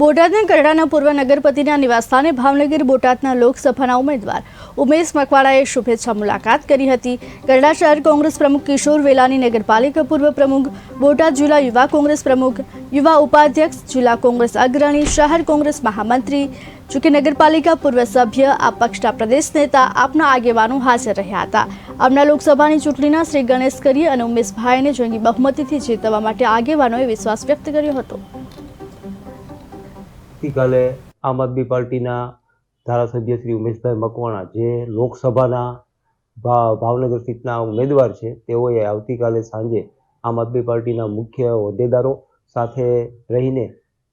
બોટાદના કરડાના પૂર્વ નગરપતિના નિવાસસ્થાને ભાવનગર બોટાદના લોકસભાના ઉમેદવાર ઉમેશ મકવાડાએ શુભેચ્છા મુલાકાત કરી હતી. કરડા શહેર કોંગ્રેસ પ્રમુખ કિશોર વેલાની નગરપાલિકા પૂર્વ પ્રમુખ, બોટાદ જિલ્લા યુવા કોંગ્રેસ પ્રમુખ, યુવા ઉપાધ્યક્ષ, જિલ્લા કોંગ્રેસ અગ્રણી, શહેર કોંગ્રેસ મહામંત્રી જોકે નગરપાલિકા પૂર્વ સભ્ય આ પક્ષના પ્રદેશ નેતા, આપના આગેવાનો હાજર રહ્યા હતા. આમના લોકસભાની ચૂંટણીના શ્રી ગણેશ કરી અને ઉમેશભાઈને જંગી બહુમતીથી જીતવા માટે આગેવાનોએ વિશ્વાસ વ્યક્ત કર્યો હતો. આવતીકાલે આમ આદમી પાર્ટીના ધારાસભ્ય શ્રી ઉમેશભાઈ મકવાણા, જે લોકસભાના ભાવનગર સીટના ઉમેદવાર છે, તેઓએ આવતીકાલે સાંજે આમ આદમી પાર્ટીના મુખ્ય હોદ્દેદારો સાથે રહીને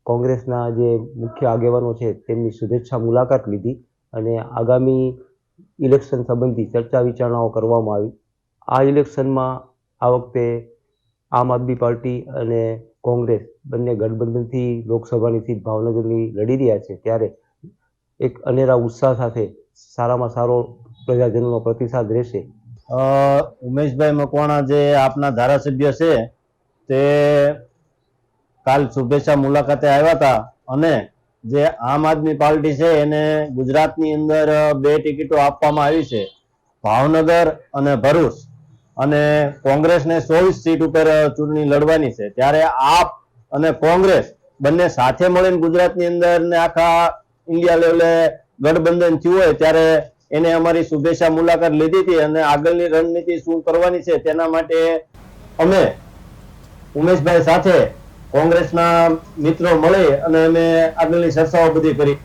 કોંગ્રેસના જે મુખ્ય આગેવાનો છે, તેમની શુભેચ્છા મુલાકાત લીધી અને આગામી ઇલેક્શન સંબંધી ચર્ચા વિચારણાઓ કરવામાં આવી. આ ઇલેક્શનમાં આ વખતે આમ આદમી પાર્ટી અને કોંગ્રેસ બંને ગઠબંધનથી લોકસભાની સીટ ભાવનગરની લડી રહ્યા છે, ત્યારે એક અનેરા ઉત્સાહ સાથે સારામાં સારો પ્રજાજનોનો પ્રતિસાદ રહેશે. ઉમેશભાઈ મકવાણા જે આપના ધારાસભ્ય છે, તે કાલ શુભેચ્છા મુલાકાતે આવ્યા હતા અને જે આમ આદમી પાર્ટી છે, એને ગુજરાતની અંદર બે ટિકિટો આપવામાં આવી છે, ભાવનગર અને ભરૂચ. અને કોંગ્રેસને ચોવીસ સીટ ઉપર ચૂંટણી લડવાની છે. ત્યારે આપ અને કોંગ્રેસ બંને સાથે મળીને ગુજરાતની અંદર ને આખા ઇન્ડિયા લેવલે ગઠબંધન થયું હોય ત્યારે એને અમારી શુભેચ્છા મુલાકાત લીધી હતી અને આગળની રણનીતિ શું કરવાની છે તેના માટે અમે ઉમેશભાઈ સાથે કોંગ્રેસના મિત્રો મળી અને અમે આગળની ચર્ચાઓ બધી કરી.